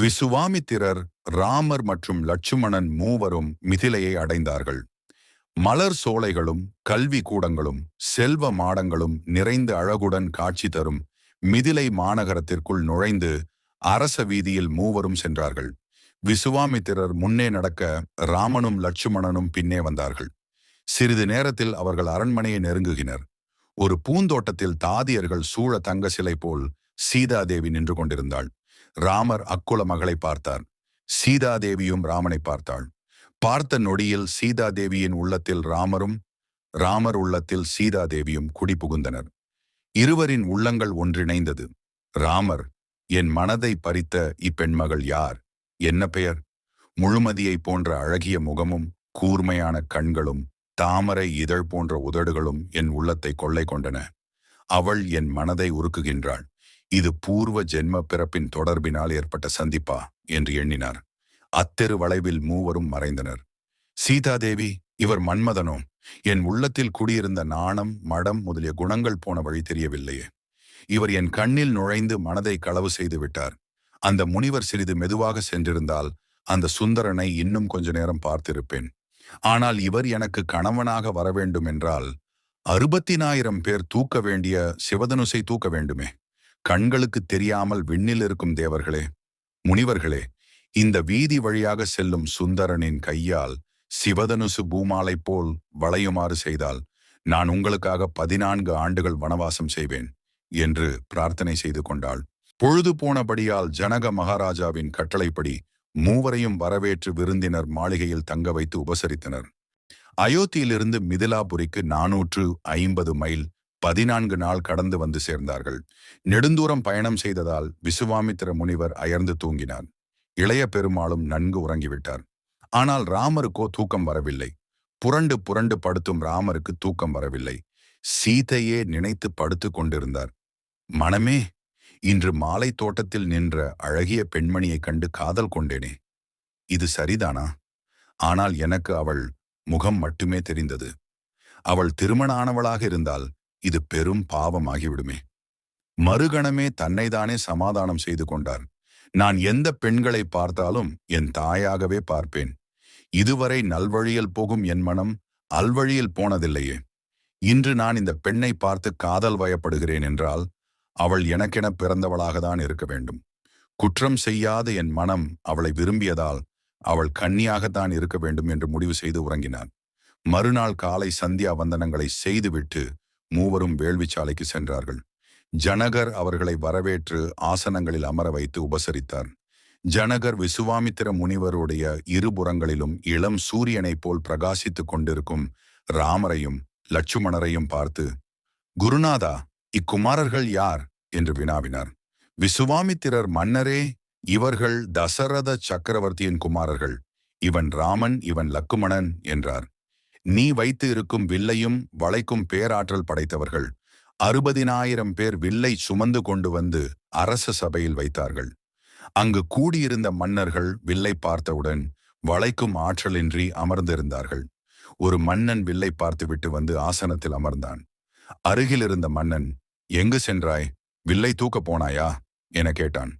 விசுவாமித்திரர் ராமர் மற்றும் லட்சுமணன் மூவரும் மிதிலையை அடைந்தார்கள். மலர் சோலைகளும் கல்வி கூடங்களும் செல்வ மாடங்களும் நிறைந்த அழகுடன் காட்சி தரும் மிதிலை மாநகரத்திற்குள் நுழைந்து அரச வீதியில் மூவரும் சென்றார்கள். விசுவாமித்திரர் முன்னே நடக்க ராமனும் லட்சுமணனும் பின்னே வந்தார்கள். சிறிது நேரத்தில் அவர்கள் அரண்மனையை நெருங்குகினர். ஒரு பூந்தோட்டத்தில் தாதியர்கள் சூழ தங்க சிலை போல் சீதாதேவி நின்று கொண்டிருந்தாள். ராமர் அக்குல மகளை பார்த்தார். சீதாதேவியும் ராமனை பார்த்தாள். பார்த்த நொடியில் சீதாதேவியின் உள்ளத்தில் ராமரும் ராமர் உள்ளத்தில் சீதாதேவியும் குடிபுகுந்தனர் இருவரின் உள்ளங்கள் ஒன்றிணைந்தது. ராமர் என் மனதை பறித்த இப்பெண்மகள் யார்? என்ன பெயர்? முழுமதியை போன்ற அழகிய முகமும் கூர்மையான கண்களும் தாமரை இதழ் போன்ற உதடுகளும் என் உள்ளத்தை கொள்ளை கொண்டன. அவள் என் மனதை உருக்குகின்றாள். இது பூர்வ ஜென்ம பிறப்பின் தொடர்பினால் ஏற்பட்ட சந்திப்பா? என்று எண்ணினார். அத்தெரு வளைவில் மூவரும் மறைந்தனர். சீதாதேவி இவர் மன்மதனோ? என் உள்ளத்தில் குடியிருந்த நாணம் மடம் முதலிய குணங்கள் போன வழி தெரியவில்லையே. இவர் என் கண்ணில் நுழைந்து மனதை களவு செய்து விட்டார். அந்த முனிவர் சிறிது மெதுவாக சென்றிருந்தால் அந்த சுந்தரனை இன்னும் கொஞ்ச நேரம் பார்த்திருப்பேன். ஆனால் இவர் எனக்கு கணவனாக வரவேண்டும் என்றால் அறுபத்தினாயிரம் பேர் தூக்க வேண்டிய சிவதனுசை தூக்க வேண்டுமே? கண்களுக்கு தெரியாமல் விண்ணில் இருக்கும் தேவர்களே முனிவர்களே இந்த வீதி வழியாக செல்லும் சுந்தரனின் கையால் சிவதனுசு பூமாலை போல் வளையுமாறு செய்தால் நான் உங்களுக்காக பதினான்கு ஆண்டுகள் வனவாசம் செய்வேன் என்று பிரார்த்தனை செய்து கொண்டாள். பொழுது போனபடியால் ஜனக மகாராஜாவின் கட்டளைப்படி மூவரையும் வரவேற்று விருந்தினர் மாளிகையில் தங்க வைத்து உபசரித்தனர். அயோத்தியிலிருந்து மிதிலாபுரிக்கு நானூற்று ஐம்பது மைல் பதினான்கு நாள் கடந்து வந்து சேர்ந்தார்கள். நெடுந்தூரம் பயணம் செய்ததால் விசுவாமித்திர முனிவர் அயர்ந்து தூங்கினார். இளைய பெருமாளும் நன்கு உறங்கிவிட்டார். ஆனால் ராமருக்கோ தூக்கம் வரவில்லை. புரண்டு புரண்டு படுத்தும் ராமருக்கு தூக்கம் வரவில்லை. சீதையே நினைத்து படுத்து கொண்டிருந்தார். மனமே இன்று மாலை தோட்டத்தில் நின்ற அழகிய பெண்மணியைக் கண்டு காதல் கொண்டேனே. இது சரிதானா? ஆனால் எனக்கு அவள் முகம் மட்டுமே தெரிந்தது. அவள் திருமண ஆனவளாக இருந்தால் இது பெரும் பாவமாகிவிடுமே. மறுகணமே தன்னைதானே சமாதானம் செய்து கொண்டார். நான் எந்த பெண்களை பார்த்தாலும் என் தாயாகவே பார்ப்பேன். இதுவரை நல்வழியில் போகும் என் மனம் அல்வழியில் போனதில்லையே. இன்று நான் இந்த பெண்ணை பார்த்து காதல் வயப்படுகிறேன் என்றால் அவள் எனக்கென பிறந்தவளாகத்தான் இருக்க வேண்டும். குற்றம் செய்யாத என் மனம் அவளை விரும்பியதால் அவள் கன்னியாகத்தான் இருக்க வேண்டும் என்று முடிவு செய்து உறங்கினான். மறுநாள் காலை சந்தியா வந்தனங்களை செய்துவிட்டு மூவரும் வேள்விச்சாலைக்கு சென்றார்கள். ஜனகர் அவர்களை வரவேற்று ஆசனங்களில் அமர வைத்து உபசரித்தார். ஜனகர் விசுவாமித்திர முனிவருடைய இருபுறங்களிலும் இளம் சூரியனைப் போல் பிரகாசித்துக் கொண்டிருக்கும் ராமரையும் லட்சுமணரையும் பார்த்து குருநாதா இக்குமாரர்கள் யார்? என்று வினாவினார். விசுவாமித்திரர் மன்னரே இவர்கள் தசரத சக்கரவர்த்தியின் குமாரர்கள். இவன் ராமன் இவன் லக்குமணன் என்றார். நீ வைத்து இருக்கும் வில்லையும் வளைக்கும் பேராற்றல் படைத்தவர்கள். அறுபதினாயிரம் பேர் வில்லை சுமந்து கொண்டு வந்து அரச சபையில் வைத்தார்கள். அங்கு கூடியிருந்த மன்னர்கள் வில்லை பார்த்தவுடன் வளைக்கும் ஆற்றலின்றி அமர்ந்திருந்தார்கள். ஒரு மன்னன் வில்லை பார்த்துவிட்டு வந்து ஆசனத்தில் அமர்ந்தான். அருகில் இருந்த மன்னன் எங்கு சென்றாய்? வில்லை தூக்க போனாயா? என கேட்டான்.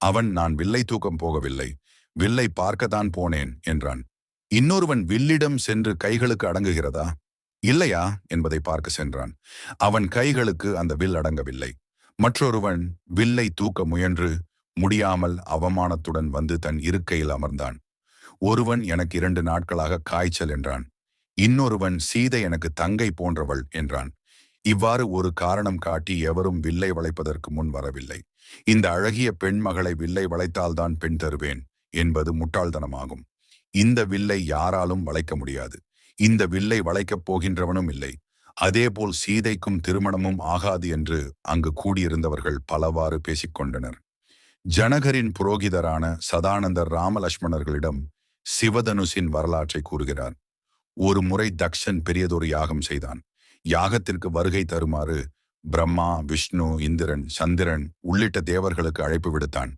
அவன் நான் வில்லை தூக்கம் போகவில்லை. வில்லை பார்க்கத்தான் போனேன் என்றான். இன்னொருவன் வில்லிடம் சென்று கைகளுக்கு அடங்குகிறதா? இல்லையா? என்பதை பார்க்க சென்றான். அவன் கைகளுக்கு அந்த வில் அடங்கவில்லை. மற்றொருவன் வில்லை தூக்க முயன்று முடியாமல் அவமானத்துடன் வந்து தன் இருக்கையில் அமர்ந்தான். ஒருவன் எனக்கு இரண்டு நாட்களாக காய்ச்சல் என்றான். இன்னொருவன் சீதை எனக்கு தங்கை போன்றவள் என்றான். இவ்வாறு ஒரு காரணம் காட்டி எவரும் வில்லை வளைப்பதற்கு முன் வரவில்லை. இந்த அழகிய பெண் மகளை வில்லை வளைத்தால்தான் பெண் தருவேன் என்பது முட்டாள்தனமாகும். இந்த வில்லை யாராலும் வளைக்க முடியாது. இந்த வில்லை வளைக்கப் போகின்றவனும் இல்லை. அதேபோல் சீதைக்கும் திருமணமும் ஆகாது என்று அங்கு கூடியிருந்தவர்கள் பலவாறு பேசிக்கொண்டனர். ஜனகரின் புரோகிதரான சதானந்தர் ராமலட்சுமணர்களிடம் சிவதனுசின் வரலாற்றை கூறுகிறார். ஒரு முறை தக்ஷன் பெரியதொரு யாகம் செய்தான். யாகத்திற்கு வருகை தருமாறு பிரம்மா விஷ்ணு இந்திரன் சந்திரன் உள்ளிட்ட தேவர்களுக்கு அழைப்பு விடுத்தான்.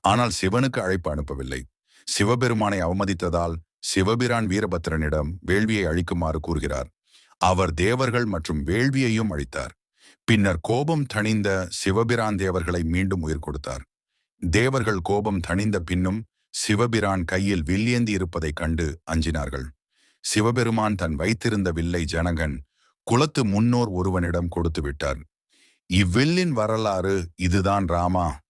ஆனால் சிவனுக்கு அழைப்பு அனுப்பவில்லை. சிவபெருமானை அவமதித்ததால் சிவபிரான் வீரபத்திரனிடம் வேள்வியை அழிக்குமாறு கூறுகிறார். அவர் தேவர்கள் மற்றும் வேள்வியையும் அழித்தார். பின்னர் கோபம் தணிந்த சிவபிரான் தேவர்களை மீண்டும் உயிர் கொடுத்தார். தேவர்கள் கோபம் தணிந்த பின்னும் சிவபிரான் கையில் வில்லேந்தி இருப்பதைக் கண்டு அஞ்சினார்கள். சிவபெருமான் தன் வைத்திருந்த வில்லை ஜனகன் குலத்து முன்னோர் ஒருவனிடம் கொடுத்து விட்டார். இவ்வில்லின் வரலாறு இதுதான் ராமா.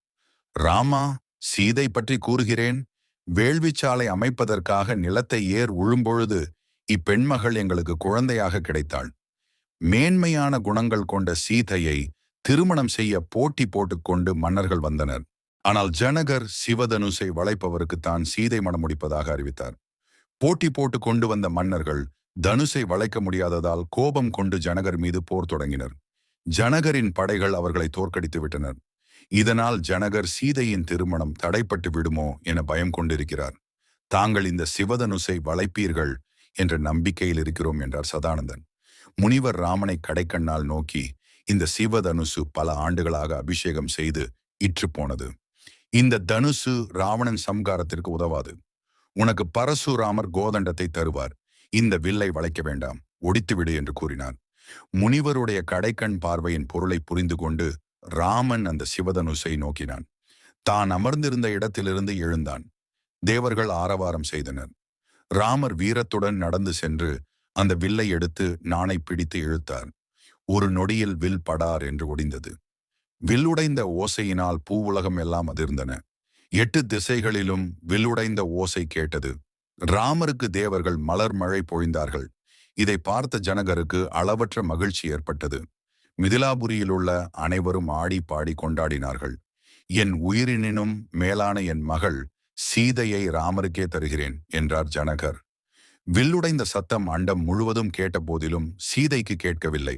ராமா சீதை பற்றி கூறுகிறேன். வேள்விச்சாலை அமைப்பதற்காக நிலத்தை ஏர் உழும்பொழுது இப்பெண்மகள் எங்களுக்கு குழந்தையாக கிடைத்தாள். மேன்மையான குணங்கள் கொண்ட சீதையை திருமணம் செய்ய போட்டி போட்டுக்கொண்டு மன்னர்கள் வந்தனர். ஆனால் ஜனகர் சிவதனுசை வளைப்பவருக்கு தான் சீதை மனம் முடிப்பதாக அறிவித்தார். போட்டி போட்டு கொண்டு வந்த மன்னர்கள் தனுசை வளைக்க முடியாததால் கோபம் கொண்டு ஜனகர் மீது போர் தொடங்கினர். ஜனகரின் படைகள் அவர்களை தோற்கடித்து விட்டனர். இதனால் ஜனகர் சீதையின் திருமணம் தடைப்பட்டு விடுமோ என பயம் கொண்டிருக்கிறார். தாங்கள் இந்த சிவதனுசை வளைப்பீர்கள் என்ற நம்பிக்கையில் இருக்கிறோம் என்றார் சதானந்தன். முனிவர் ராமனை கடைக்கண்ணால் நோக்கி இந்த சிவதனுசு பல ஆண்டுகளாக அபிஷேகம் செய்து இற்று போனது. இந்த தனுசு ராவணன் சம்காரத்திற்கு உதவாது. உனக்கு பரசுராமர் கோதண்டத்தை தருவார். இந்த வில்லை வளைக்க வேண்டாம். ஒடித்துவிடு என்று கூறினார். முனிவருடைய கடைக்கண் பார்வையின் பொருளை புரிந்து கொண்டு ராமன் அந்த சிவதனுசை நோக்கினான். தான் அமர்ந்திருந்த இடத்திலிருந்து எழுந்தான். தேவர்கள் ஆரவாரம் செய்தனர். ராமர் வீரத்துடன் நடந்து சென்று அந்த வில்லை எடுத்து நாணை பிடித்து இழுத்தார். ஒரு நொடியில் வில் படார் என்று ஒடிந்தது. வில்லுடைந்த ஓசையினால் பூவுலகம் எல்லாம் அதிர்ந்தன. எட்டு திசைகளிலும் வில்லுடைந்த ஓசை கேட்டது. ராமருக்கு தேவர்கள் மலர் மழை பொழிந்தார்கள். இதை பார்த்த ஜனகருக்கு அளவற்ற மகிழ்ச்சி ஏற்பட்டது. மிதிலாபுரியில் உள்ள அனைவரும் ஆடி பாடி கொண்டாடினார்கள். என் உயிரினும் மேலான என் மகள் சீதையை ராமருக்கே தருகிறேன் என்றார் ஜனகர். வில்லுடைந்த சத்தம் அண்டம் முழுவதும் கேட்டபோதிலும் சீதைக்கு கேட்கவில்லை.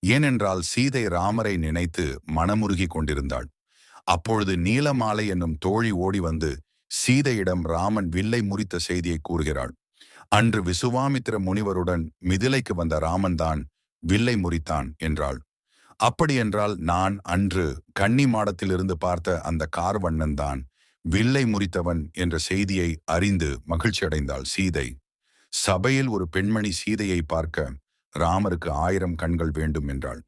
ஏனென்றால் சீதை ராமரை நினைத்து மனமுருகி கொண்டிருந்தாள். அப்பொழுது நீலமாலை என்னும் தோழி ஓடி வந்து சீதையிடம் ராமன் வில்லை முறித்த செய்தியை கூறுகிறாள். அன்று விசுவாமித்திர முனிவருடன் மிதிலைக்கு வந்த ராமன்தான் வில்லை முறித்தான் என்றாள். அப்படியென்றால் நான் அன்று கன்னி மாடத்திலிருந்து பார்த்த அந்த கார்வண்ணன் தான் வில்லை முறித்தவன் என்ற செய்தியை அறிந்து மகிழ்ச்சியடைந்தாள் சீதை. சபையில் ஒரு பெண்மணி சீதையை பார்க்க ராமருக்கு ஆயிரம் கண்கள் வேண்டும் என்றாள்.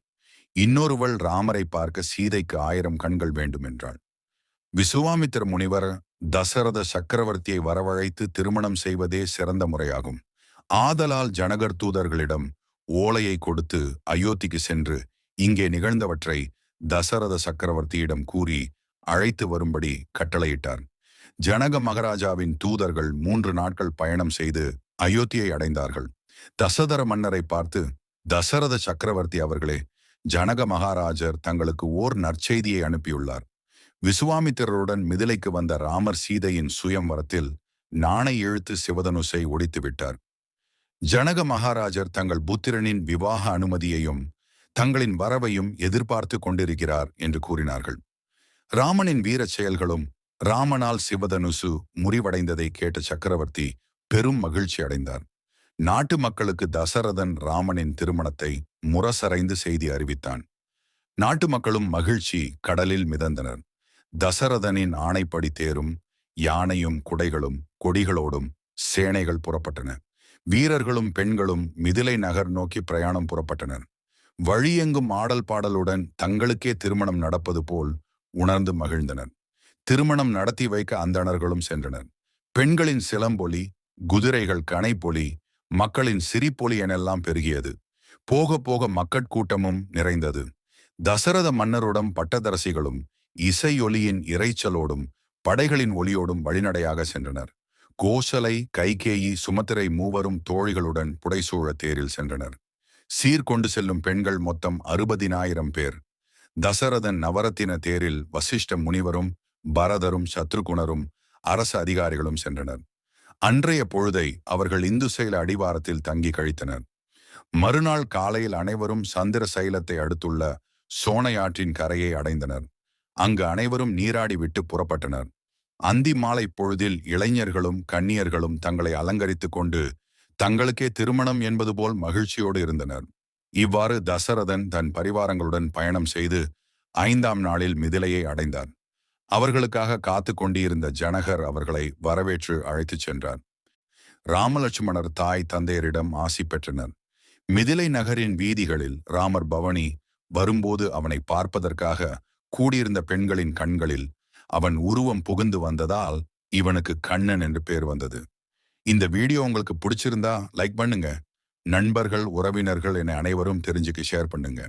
இன்னொருவள் ராமரை பார்க்க சீதைக்கு ஆயிரம் கண்கள் வேண்டும் என்றாள். விசுவாமித்திர முனிவர் தசரத சக்கரவர்த்தியை வரவழைத்து திருமணம் செய்வதே சிறந்த முறையாகும். ஆதலால் ஜனகர் தூதர்களிடம் ஓலையை கொடுத்து அயோத்திக்கு சென்று இங்கே நிகழ்ந்தவற்றை தசரத சக்கரவர்த்தியிடம் கூறி அழைத்து வரும்படி கட்டளையிட்டார். ஜனக மகாராஜாவின் தூதர்கள் மூன்று நாட்கள் பயணம் செய்து அயோத்தியை அடைந்தார்கள். தசதர மன்னரை பார்த்து தசரத சக்கரவர்த்தி அவர்களே ஜனக மகாராஜர் தங்களுக்கு ஓர் நற்செய்தியை அனுப்பியுள்ளார். விசுவாமித்திரருடன் மிதிலைக்கு வந்த ராமர் சீதையின் சுயம்வரத்தில் நாணை எழுத்து சிவதனுசை ஒடித்து விட்டார் ஜனக மகாராஜர் தங்கள் புத்திரனின் விவாக அனுமதியையும் தங்களின் வரவையும் எதிர்பார்த்து கொண்டிருக்கிறார் என்று கூறினார்கள். ராமனின் வீரச் செயல்களும் ராமனால் சிவதனுசு முறிவடைந்ததை கேட்ட சக்கரவர்த்தி பெரும் மகிழ்ச்சி அடைந்தார். நாட்டு மக்களுக்கு தசரதன் ராமனின் திருமணத்தை முரசறைந்து செய்தி அறிவித்தான். நாட்டு மக்களும் மகிழ்ச்சி கடலில் மிதந்தனர். தசரதனின் ஆணைப்படி தேரும் யானையும் குடைகளும் கொடிகளோடும் சேனைகள் புறப்பட்டன. வீரர்களும் பெண்களும் மிதிலை நகர் நோக்கி பிரயாணம் புறப்பட்டனர். வழியெங்கும் ஆடல் பாடலுடன் தங்களுக்கே திருமணம் நடப்பது போல் உணர்ந்து மகிழ்ந்தனர். திருமணம் நடத்தி வைக்க அந்தணர்களும் சென்றனர். பெண்களின் சிலம்பொலி குதிரைகள் கனைப்பொலி மக்களின் சிரிப்பொலி எனெல்லாம் பெருகியது. போக போக மக்கட்கூட்டமும் நிறைந்தது. தசரத மன்னருடன் பட்டதரசிகளும் இசையொலியின் இறைச்சலோடும் படைகளின் ஒளியோடும் வழிநடையாக சென்றனர். கோசலை கைகேயி சுமத்திரை மூவரும் தோழிகளுடன் புடைசூழ தேரில் சென்றனர். சீர்கொண்டு செல்லும் பெண்கள் மொத்தம் அறுபதினாயிரம் பேர். தசரதன் நவரத்தின தேரில் வசிஷ்ட முனிவரும் பரதரும் சத்ருகுணரும் அரசு அதிகாரிகளும் சென்றனர். அன்றைய பொழுதை அவர்கள் இந்து செயல அடிவாரத்தில் தங்கி கழித்தனர். மறுநாள் காலையில் அனைவரும் சந்திர சைலத்தை அடுத்துள்ள சோனையாற்றின் கரையை அடைந்தனர். அங்கு அனைவரும் நீராடி விட்டு புறப்பட்டனர். அந்தி மாலை பொழுதில் இளைஞர்களும் கன்னியர்களும் தங்களை அலங்கரித்துக் கொண்டு தங்களுக்கே திருமணம் என்பது போல் மகிழ்ச்சியோடு இருந்தனர். இவ்வாறு தசரதன் தன் பரிவாரங்களுடன் பயணம் செய்து ஐந்தாம் நாளில் மிதிலையை அடைந்தார். அவர்களுக்காக காத்து கொண்டிருந்த ஜனகர் அவர்களை வரவேற்று அழைத்துச் சென்றார். ராமலட்சுமணர் தாய் தந்தையரிடம் ஆசி பெற்றனர். மிதிலை நகரின் வீதிகளில் ராமர் பவனி வரும்போது அவனை பார்ப்பதற்காக கூடியிருந்த பெண்களின் கண்களில் அவன் உருவம் புகுந்து வந்ததால் இவனுக்கு கண்ணன் என்று பேர் வந்தது. இந்த வீடியோ உங்களுக்கு பிடிச்சிருந்தா லைக் பண்ணுங்க. நண்பர்கள் உறவினர்கள் என அனைவரும் தெரிஞ்சுக்க ஷேர் பண்ணுங்க.